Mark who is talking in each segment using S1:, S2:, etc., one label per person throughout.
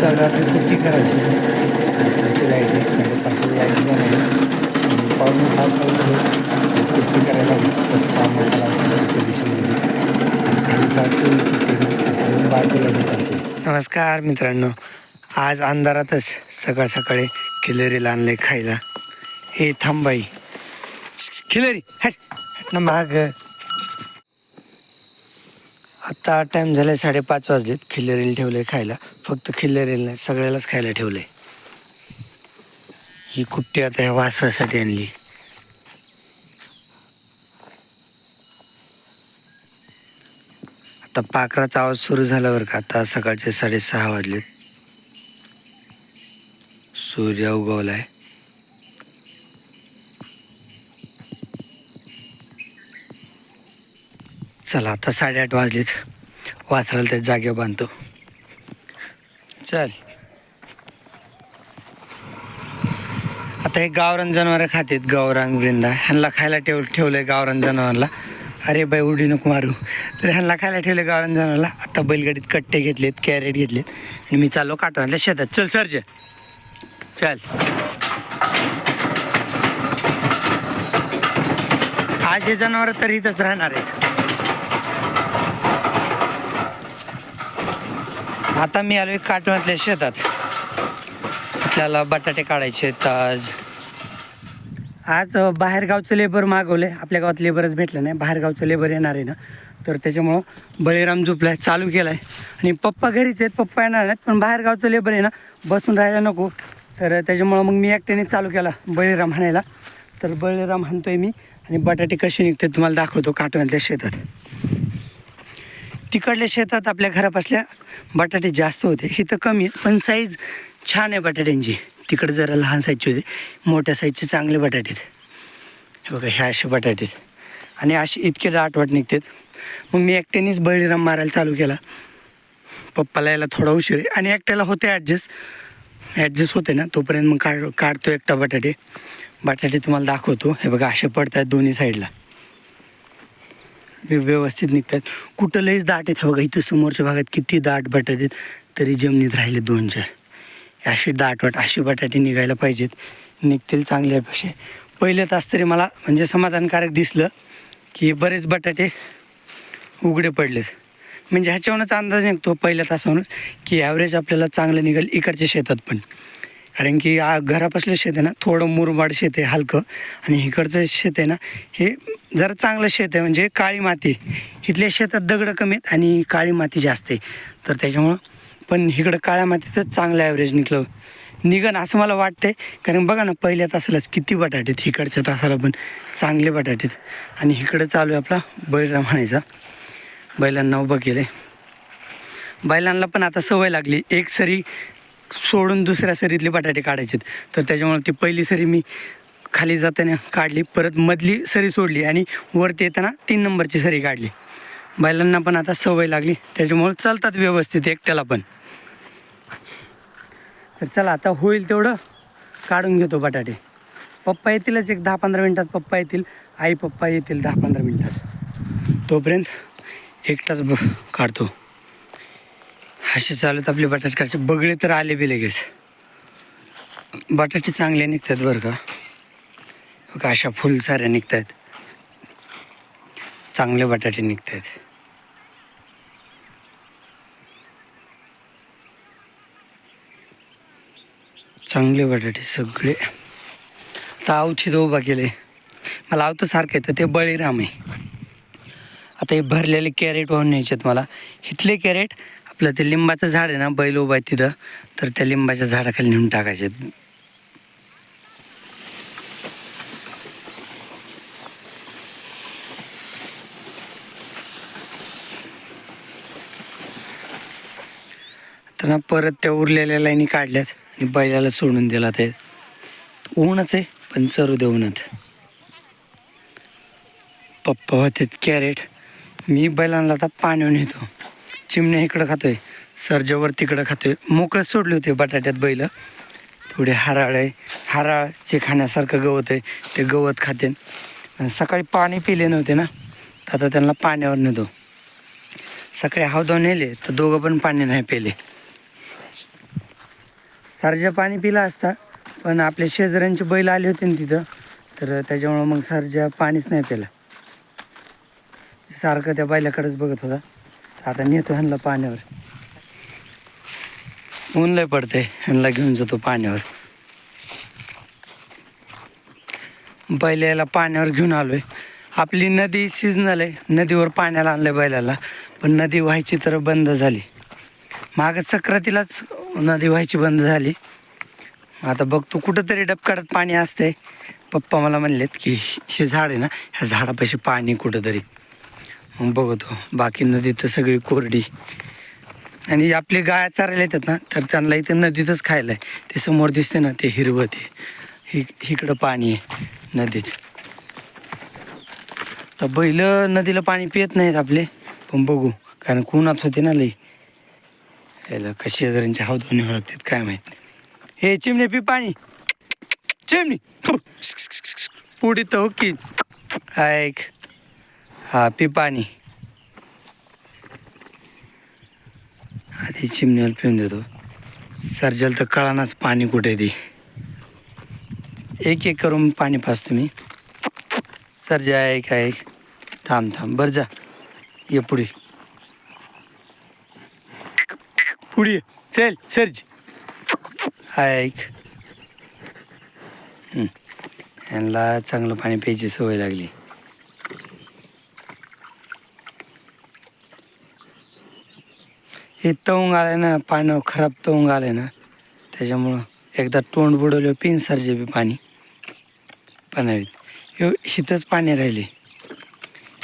S1: चालू आपली कुट्टी करायची? आमची लाइट एक साडेपाचला लाइट जाणार आहे आणि पाच कुट्टी करायला नमस्कार मित्रांनो. आज अंधारातच सकाळ सकाळी खिलरीला आणले खायला. हे थांबाई खिलरी हट हट. ना माग. आत्ता टाईम झालाय साडेपाच वाजलेत. ठेवलं आहे खायला. फक्त खिल्लेरीला नाही सगळ्यालाच खायला ठेवले ही कुट्टी आता ह्या वासरासाठी आणली. आता पाखराचा आवाज सुरू झाला बरं का. आता सकाळचे साडेसहा वाजलेत. सूर्य उगवलाय. चला आता साडेआठ वाजलेत. वासराला त्या जागेवर बांधतो. चल. आता हे गावरान जनावरं खातेत गावरान वृंदा. ह्यांना खायला ठेव ठेवलंय गावरान जनावरला. अरे बाई उडी नको मारू. तर ह्यांना खायला ठेवले गावरान जनावरला. आता बैलगाडीत कट्टे घेतलेत कॅरेट घेतलेत. आणि मी चाललो काटवायला शेतात. चल सरजे. चल. आज हे जनावर तर इथंच राहणार आहेत. आता मी आलो काटव्यातल्या शेतात. आपल्याला बटाटे काढायचे आहेत आज. आज बाहेरगावचं लेबर मागवले आपल्या गावात लेबरच भेटलं नाही. बाहेरगावचं लेबर येणार आहे ना. तर त्याच्यामुळं बळीराम झोपलाय चालू केलाय. आणि पप्पा घरीच आहेत. पप्पा येणार नाहीत पण बाहेरगावचं लेबर आहे ना बसून राहायला नको. तर त्याच्यामुळं मग मी एकट्याने चालू केला बळीराम हाणायला. तर बळीराम हाणतोय मी. आणि बटाटे कसे निघते तुम्हाला दाखवतो काटव्यातल्या शेतात. तिकडल्या शेतात आपल्या घरापासल्या बटाटे जास्त होते. इथं कमी आहेत पण साईज छान आहे बटाट्यांची. तिकडे जरा लहान साईजचे होते. मोठ्या साईजचे चांगले बटाटे आहेत. हे बघा हे असे बटाटे आहेत. आणि असे इतके दाटवाट निघतात. मग मी एकट्यानेच बळीराम मारायला चालू केला. पप्पाला यायला थोडा उशीर आहे. आणि एकट्याला होते ॲडजस्ट ॲडजस्ट होते ना तोपर्यंत मग काढ काढतो एकटा बटाटे. बटाटे तुम्हाला दाखवतो. हे बघा असे पडतात दोन्ही साईडला व्यव- व्यवस्थित निघतात. कुठं लईच दाट आहेत. बघा इथं समोरच्या भागात किती दाट बटाटे आहेत. तरी जमिनीत राहिले दोन चार. अशी दाट वाट अशी बटाटे निघायला पाहिजेत. निघतील चांगल्यापेक्षा पहिले तास तरी मला म्हणजे समाधानकारक दिसलं की बरेच बटाटे उघडे पडलेत. म्हणजे ह्याच्यावरूनच अंदाज निघतो पहिल्या तासावरूनच की ॲव्हरेज आपल्याला चांगलं निघेल इकडच्या शेतात पण. कारण की घरापासलं शेत आहे ना थोडं मुरमाड शेत आहे हलकं. आणि इकडचं शेत आहे ना हे जरा चांगलं शेत आहे म्हणजे काळी माती. इथल्या शेतात दगडं कमी आहेत आणि काळी माती जास्त आहे. तर त्याच्यामुळं पण इकडं काळ्या मातीतच चांगलं ॲव्हरेज निघलं निघन असं मला वाटतंय. कारण बघा ना पहिल्या तासालाच किती बटाटे आहेत इकडच्या तासाला पण चांगले बटाटे आहेत. आणि इकडं चालू आहे आपला बैलराम म्हणायचा. बैलांना उभं केलं आहे बैलांना पण आता सवय लागली. एक सरी सोडून दुसऱ्या सरीतले बटाटे काढायचे तर त्याच्यामुळे ती पहिली सरी मी खाली जाताना काढली परत मधली सरी सोडली आणि वरती येताना तीन नंबरची सरी काढली. बैलांना पण आता सवय लागली त्याच्यामुळे चालतात व्यवस्थित एकट्याला पण. तर चला आता होईल तेवढं काढून घेतो बटाटे. पप्पा येतीलच एक दहा पंधरा मिनटात पप्पा येतील आई पप्पा येतील दहा पंधरा मिनटात. तोपर्यंत एकटाच ब काढतो. असे चालूत आपले बटाटे काढचे बगळे तर आले बी लगेच. बटाटे चांगले निघतात बरं का. हो बघा अशा फुल साऱ्या निघत आहेत चांगले बटाटे निघत आहेत चांगले बटाटे सगळे. आता अवचित उभा केले मला आवतं सारखं येतं ते बळीराम आहे. आता हे भरलेले कॅरेट वाहून न्यायचे मला. इथले कॅरेट आपलं ते लिंबाचं झाड आहे ना बैल उभा आहे तिथं तर त्या लिंबाच्या झाडाखाली नेऊन टाकायचे. तर ना परत त्या उरलेल्या लाईनी काढल्यात आणि बैलाला सोडून दिला ते. ऊनच आहे पण चरू दे उन्हात पप्पा होते कॅरेट मी बैलांना आता पाण्यावर नेतो. चिमण्या इकडं खातोय सरजेवर तिकडं खातोय. मोकळं सोडले होते बटाट्यात बैल. थोडे हराळ आहे. हराळ जे खाण्यासारखं गवत आहे. ते गवत खाते. आणि सकाळी पाणी पिले नव्हते ना? तर आता त्यांना पाण्यावर नेतो. सकाळी हवदाव नेले तर दोघं पण पाणी नाही पिले. सरजा पाणी पिला असता पण आपल्या शेजाऱ्यांचे बैल आले होते ना तिथं तर त्याच्यामुळं मग सरजा पाणीच नाही पिला. सारखं त्या बैलाकडेच बघत होता. आता नेतो ह्यांना पाण्यावर. ऊन लय पडते ह्यांना घेऊन जातो पाण्यावर. बैलाला पाण्यावर घेऊन आलोय. आपली नदी सिजनल आहे. नदीवर पाण्याला आणलंय बैलाला. पण नदी व्हायची तर बंद झाली. मागं सक्रातीलाच नदी व्हायची बंद झाली. आता बघतो कुठंतरी डबकाडात पाणी असतंय. पप्पा मला म्हणलेत की हे झाड आहे ना ह्या झाडापाशी पाणी कुठंतरी. मग बघतो. बाकी नदी तर सगळी कोरडी. आणि आपली गाय चारायला येतात ना तर त्यांना इथं नदीतच खायला आहे. ते समोर दिसते ना ते हिरवं ते. हि इकडं पाणी आहे नदीत. तर बैल नदीला पाणी पित नाहीत आपले पण बघू. कारण कुणात होते ना लई. याला कशी शेजाऱ्यांच्या हावधुनी ओळखतात काय माहीत. हे चिमणे पी पाणी. चिमणी. पुढे तर हो की ऐक. हा पी पाणी. आधी चिमणीवर पिऊन देतो. सर्जल तर कळानाच पाणी कुठे ते. एक एक करून पाणी पाचतो मी. सर्जा ऐक ऐक थांब थांब. बरं जा. ये पुढे. पुढे ये. चल सर्ज. ऐक. यांना चांगलं पाणी प्यायची सवय लागली. हे तवंग आलं ना पाण्यावर खराब तवंग आलं ना त्याच्यामुळं एकदा तोंड बुडवलं पिन सरजे बी पाणी. पाण्यावीत हे शीतच पाणी राहिले.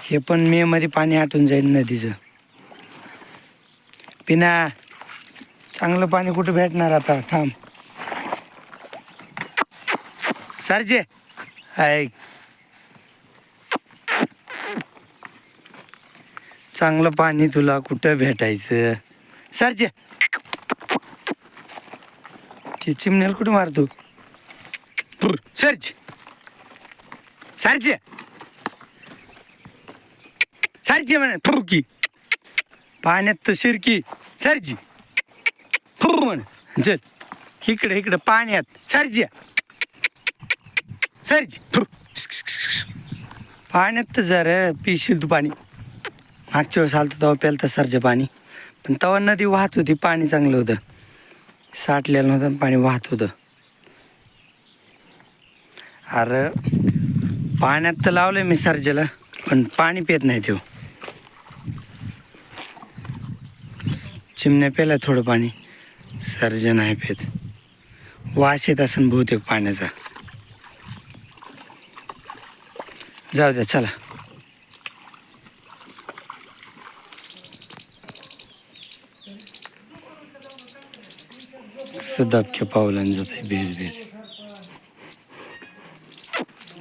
S1: हे पण मेमध्ये पाणी आटून जाईल नदीचं. पिना चांगलं पाणी कुठं भेटणार आता? थांब. सरजे ऐक. चांगलं पाणी तुला कुठं भेटायचं? सरजे ते चिमण्याला कुठं मारतो? पुर, सरज सरजे सरजे म्हणे फुरकी पाण्यात तर शिरकी. सरजी फुर म्हणे. चल इकडे इकडे पाण्यात. सरजी सरजी फुर. पाण्यात तर जरा पिशील तू पाणी. मागच्या वेळेस आलतो तेव्हा प्याल तर सरजे पाणी. पण तवा नदी वाहत होती पाणी चांगलं होतं. साठलेलं नव्हतं पाणी वाहत होतं. अरे पाण्यात तर लावलंय मी सर्जेला पण पाणी पित नाही तो चिमण्या पेला थोडं पाणी. सर्ज नाही पेत. वास येत असेल बहुतेक पाण्याचा. जाऊ द्या चला. कसं दबक्या जात आहे भेज भेज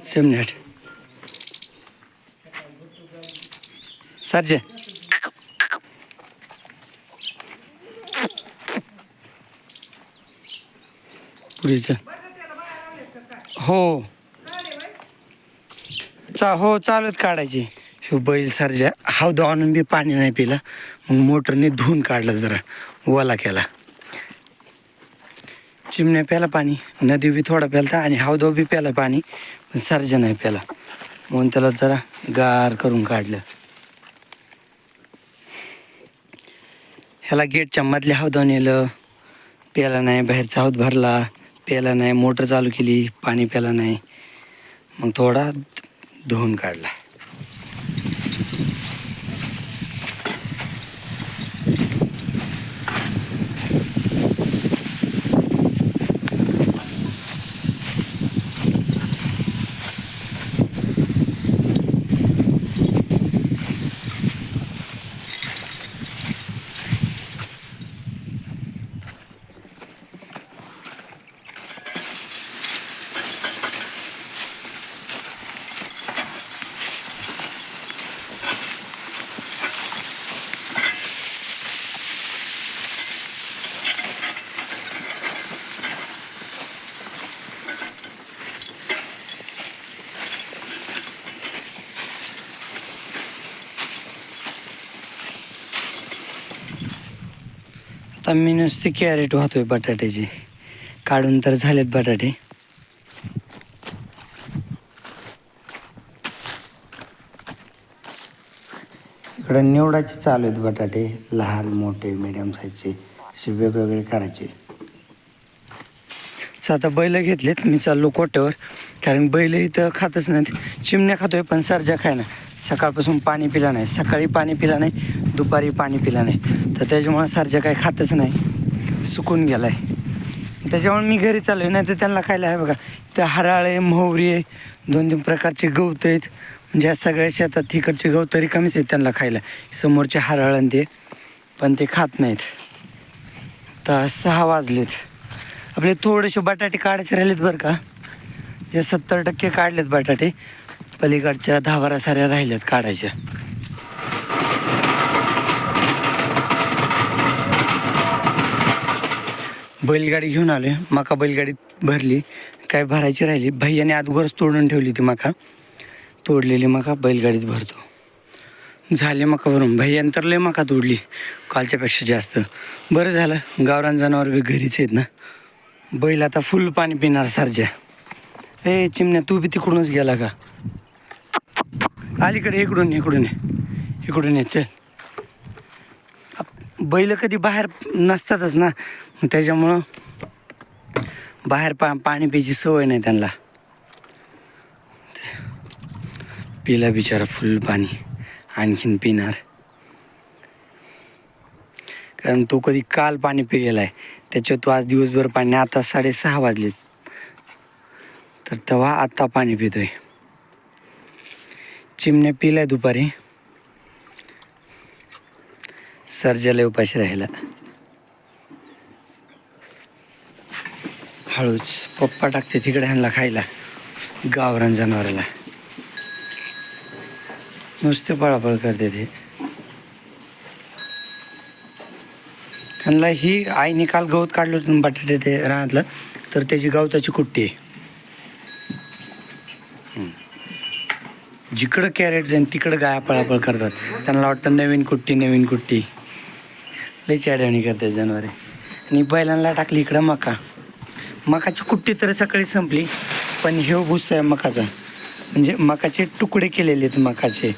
S1: चिमण्याट सारजे. पुढेच हो. चा हो चालत काढायची. शिव बैल सरजा हौद आणून बी पाणी नाही पिला. मग मोटरने धुवून काढलं जरा. ओला केला. चिमण्या प्याला पाणी नदी बी थोडा प्यालता आणि हावदो बी प्याला पाणी पण सरजा नाही प्याला. म्हणून त्याला जरा गार करून काढलं. ह्याला गेटच्या मधल्या हौदावर नेलं प्याला नाही बाहेरचा हौद भरला प्याला नाही मोटर चालू केली पाणी प्याला नाही. मग थोडा धुवून काढला. आता मी नुसती कॅरेट वाहतोय बटाट्याची. काढून तर झालेत बटाटे. इकडं निवडाचे चालू आहेत बटाटे. लहान मोठे मिडियम साईजचे असे वेगवेगळे करायचे. आता बैल घेतलेत. मी चाललो कोट्यावर. कारण बैल इथं खातच नाहीत. चिमण्या खातोय पण सरजा खाय ना सकाळपासून पाणी पिला नाही. सकाळी पाणी पिला नाही. दुपारी पाणी पिला नाही. तर त्याच्यामुळं सारखं काही खातच नाही. सुकून गेलाय. त्याच्यामुळे मी घरी चाललोय. नाही तर त्यांना खायला आहे बघा. तर आहे मोहरी आहे. दोन तीन प्रकारचे गवत आहेत. म्हणजे या सगळ्या शेतात तिकडचे गवत तरी कमीच आहेत त्यांना खायला. समोरचे हराळ आणि ते पण ते खात नाहीत. तर सहा वाजलेत. आपले थोडेसे बटाटे काढायचे राहिलेत बरं का? जे सत्तर टक्के काढलेत बटाटे पलीकडच्या दहा बारा साऱ्या राहिल्यात काढायच्या. बैलगाडी घेऊन आले मका बैलगाडीत भरली. काय भरायची राहिली? भैयाने अगोदरच तोडून ठेवली ती मका. तोडलेली मका बैलगाडीत भरतो. झाले मका भरून. भैयाने तर लय मका तोडली. कालच्यापेक्षा जास्त. बरं झालं. गावरान जनावर बी घरीच आहेत ना. बैल आता फुल पाणी पिणार सारख्या. ए चिमण्या तू बी तिकडूनच गेला का? अलीकडे इकडून इकडून ये. इकडून ये. चल. बैल कधी बाहेर नसतातच ना. मग त्याच्यामुळं बाहेर पा पाणी प्यायची सवय नाही त्यांना. पिला बिचारा फुल पाणी. आणखीन पिणार. कारण तो कधी काल पाणी पिलेला आहे. त्याच्यात तो आज दिवसभर पाणी आता साडेसहा वाजले तर तेव्हा आत्ता पाणी पितोय. चिमण्या पिलाय दुपारी. सर्जाला उपाशी राहिला हळूच पप्पा टाकते तिकडे ह्यांना खायला गावरान जनावराला. नुसते पळापळ करते ते. ह्यांना ही आईने काल गवत काढलं होतं बटाटे ते रानातलं तर त्याची गवताची कुट्टी आहे. जिकडं कॅरेट जाईन तिकडं गाया पळापळ करतात. त्यांना वाटतं नवीन कुट्टी नवीन कुट्टी. लई चाडवणी करतात जनावरे. आणि बैलांना टाकली इकडं मका. मकाची कुट्टी तर सकाळी संपली पण हे भुस्सा आहे मकाचा. म्हणजे मकाचे तुकडे केलेले आहेत मकाचे.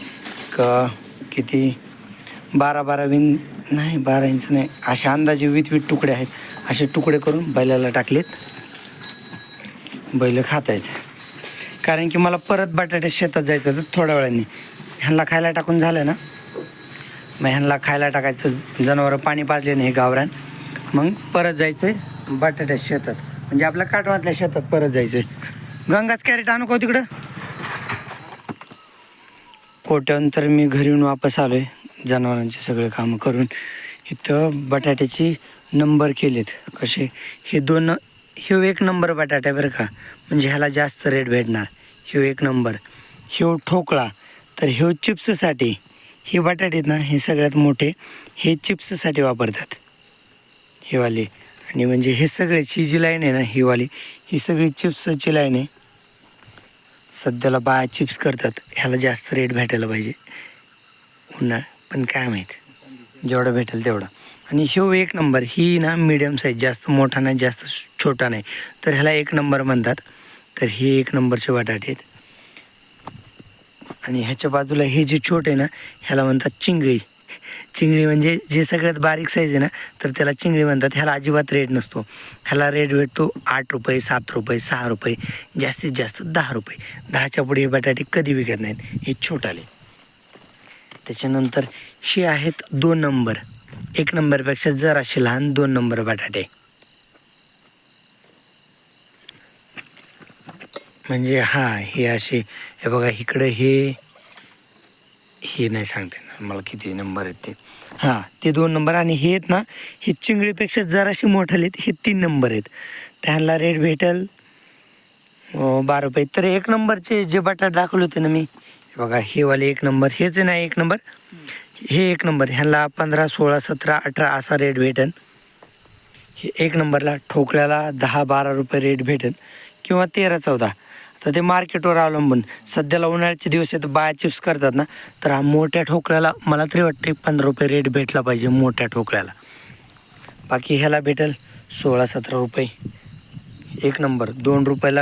S1: क किती? बारा बारा विन नाही बारा इंच नाही. अशा अंदाजे वीत वीत तुकडे आहेत. असे तुकडे करून बैलाला टाकलेत. बैल खात आहेत. कारण की मला परत बटाट्या शेतात जायचं होतं थोड्या वेळाने. ह्यांना खायला टाकून झालं ना. मग ह्यांना खायला टाकायचं. जनावरं पाणी पाजले नाही गावरान. मग परत जायचं आहे बटाट्या शेतात. म्हणजे आपल्या काटवातल्या शेतात परत जायचं आहे गंगाच कॅरेट आणू का हो तिकडं? कोट्यानंतर मी घरी येऊन वापस आलो आहे जनावरांचे सगळे कामं करून. इथं बटाट्याची नंबर केलेत. कसे? हे दोन ह्यो एक नंबर बटाट्या बरं का. म्हणजे ह्याला जास्त रेट भेटणार. ह्यो एक नंबर. ह्यो ठोकळा. तर ह्यो चिप्ससाठी हे बटाटे आहेत ना हे सगळ्यात मोठे हे चिप्ससाठी वापरतात. हे वाले. आणि म्हणजे हे सगळ्याची जी लाईन आहे ना ही वाली ही सगळी चिप्सची लाईन आहे. सध्याला बाया चिप्स करतात. ह्याला जास्त रेट भेटायला पाहिजे. उन्हाळ पण काय माहीत. जेवढं भेटेल तेवढं. आणि शेव हो एक नंबर ही ना मिडियम साईज जास्त मोठा नाही जास्त छोटा नाही. तर ह्याला एक नंबर म्हणतात. तर हे एक नंबरचे बटाटे आहेत. आणि ह्याच्या बाजूला हे जे छोट आहे ना ह्याला म्हणतात चिंगळी. चिंगळी म्हणजे जे सगळ्यात बारीक साईज आहे ना तर त्याला चिंगळी म्हणतात. ह्याला अजिबात रेट नसतो. ह्याला रेट भेटतो आठ रुपये सात रुपये सहा रुपये जास्तीत जास्त दहा रुपये. दहाच्या पुढे हे बटाटे कधी विकत नाहीत. हे छोटाले त्याच्यानंतर हे आहेत दोन नंबर एक नंबरपेक्षा जराशी लहान दोन नंबर बटाटे. म्हणजे हां हे असे हे बघा इकडं हे हे नाही सांगते ना मला किती नंबर आहेत ते. हां ते दोन नंबर आणि हे आहेत ना हे चिंगळीपेक्षा जराशी मोठाले आहेत. हे तीन नंबर आहेत. त्यांना रेट भेटेल बारा रुपये. तर एक नंबरचे जे बटाट दाखवले होते ना मी हे बघा हे वाले एक नंबर हेच नाही एक नंबर. हे एक नंबर. ह्यांना पंधरा सोळा सतरा अठरा असा रेट भेटेल. हे एक नंबरला ठोकळ्याला दहा बारा रुपये रेट भेटेल. किंवा तेरा चौदा. तर ते मार्केटवर अवलंबून. सध्याला उन्हाळ्याचे दिवस आहेत बाया चिप्स करतात ना तर हा मोठ्या ठोकळ्याला मला तरी वाटते पंधरा रुपये रेट भेटला पाहिजे मोठ्या ठोकळ्याला. बाकी ह्याला भेटेल सोळा सतरा रुपये. एक नंबर दोन रुपयाला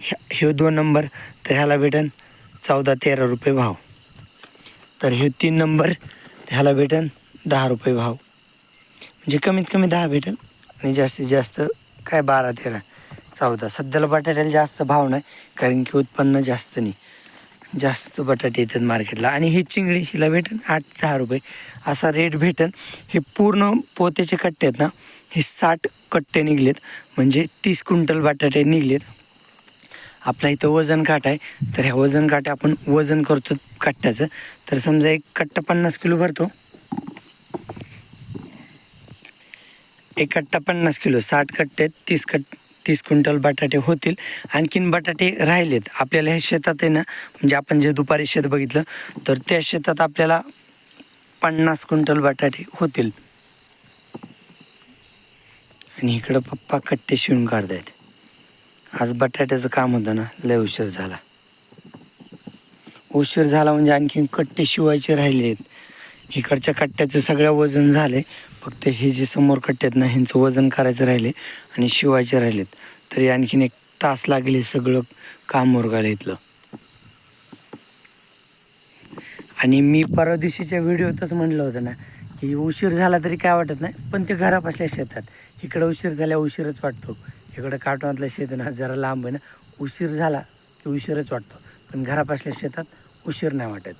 S1: ह्या- हे दोन नंबर तर ह्याला भेटेन चौदा तेरा रुपये भाव. तर हे तीन नंबर ह्याला भेटेन दहा रुपये भाव. म्हणजे कमीत कमी दहा भेटेल आणि जास्तीत जास्त काय बारा तेरा. चौदा. सध्याला बटाट्याला जास्त भाव नाही कारण की उत्पन्न जास्त नाही. जास्त बटाटे येतात मार्केटला. आणि ही चिंगडी हिला भेटेन आठ दहा रुपये. असा रेट भेटेन. हे पूर्ण पोत्याचे कट्टे आहेत ना हे साठ कट्टे निघलेत. म्हणजे तीस क्विंटल बटाटे निघलेत. आपल्या इथं वजन काट आहे. तर ह्या वजन काटे आपण वजन करतो कट्ट्याचं. तर समजा एक कट्टा पन्नास किलो भरतो. एक कट्टा पन्नास किलो. साठ कट्टे आहेत, तीस कट तीस क्विंटल बटाटे होतील. आणखीन बटाटे राहिलेत. आपल्याला ह्या शेतात आहे ना म्हणजे आपण जे दुपारी शेत बघितलं तर त्या शेतात आपल्याला पन्नास क्विंटल बटाटे होतील. आणि इकडं पप्पा कट्टे शिवून काढतायत. आज बटाट्याचं काम होतं ना लय उशीर झाला. उशीर झाला म्हणजे आणखीन कट्टे शिवायचे राहिले आहेत इकडच्या कट्ट्याचं सगळं वजन झाले फक्त हे जे समोर कट्टे आहेत ना ह्यांचं वजन करायचं राहिले. आणि शिवायचे राहिलेत. तरी आणखीन एक तास लागेल सगळं काम उरगायला इथलं. आणि मी परवा दिवशीच्या व्हिडिओतच म्हणलं होतं ना की उशीर झाला तरी काय वाटत नाही पण ते घरापासल्या शेतात. इकडं उशीर झाल्या उशीरच वाटतो. इकडं काटवातलं शेत ना जरा लांब आहे ना उशीर झाला की उशीरच वाटतो. पण घरापासल्या शेतात उशीर नाही वाटत.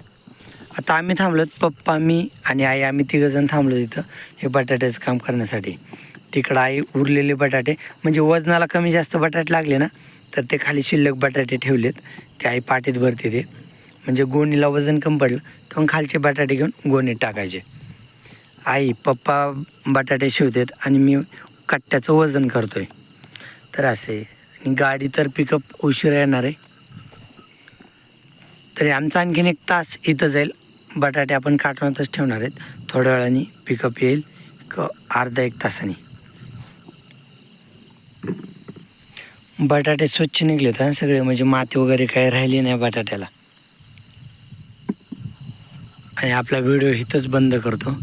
S1: आता आम्ही थांबलोत पप्पा मी आणि आई आम्ही तिघंजण थांबलो तिथं हे बटाट्याचं काम करण्यासाठी. तिकडं आई उरलेले बटाटे. म्हणजे वजनाला कमी जास्त बटाटे लागले ना तर ते खाली शिल्लक बटाटे ठेवलेत. ते आई पाटीत भरते ते. म्हणजे गोणीला वजन कमी पडलं तर मग खालचे बटाटे घेऊन गोणीत टाकायचे. आई पप्पा बटाटे शिवतात आणि मी कट्ट्याचं वजन करतो आहे तर असे आणि गाडी तर पिकअप उशिरा येणार आहे. तरी आमचा आणखीन एक तास इथं जाईल. बटाटे आपण काटवतच ठेवणार आहेत. थोड्या वेळाने पिकअप येईल. क अर्धा एक तासाने. बटाटे स्वच्छ निघलेत हा सगळे. म्हणजे माती वगैरे काही राहिली नाही बटाट्याला. आणि आपला व्हिडिओ इथंच बंद करतो.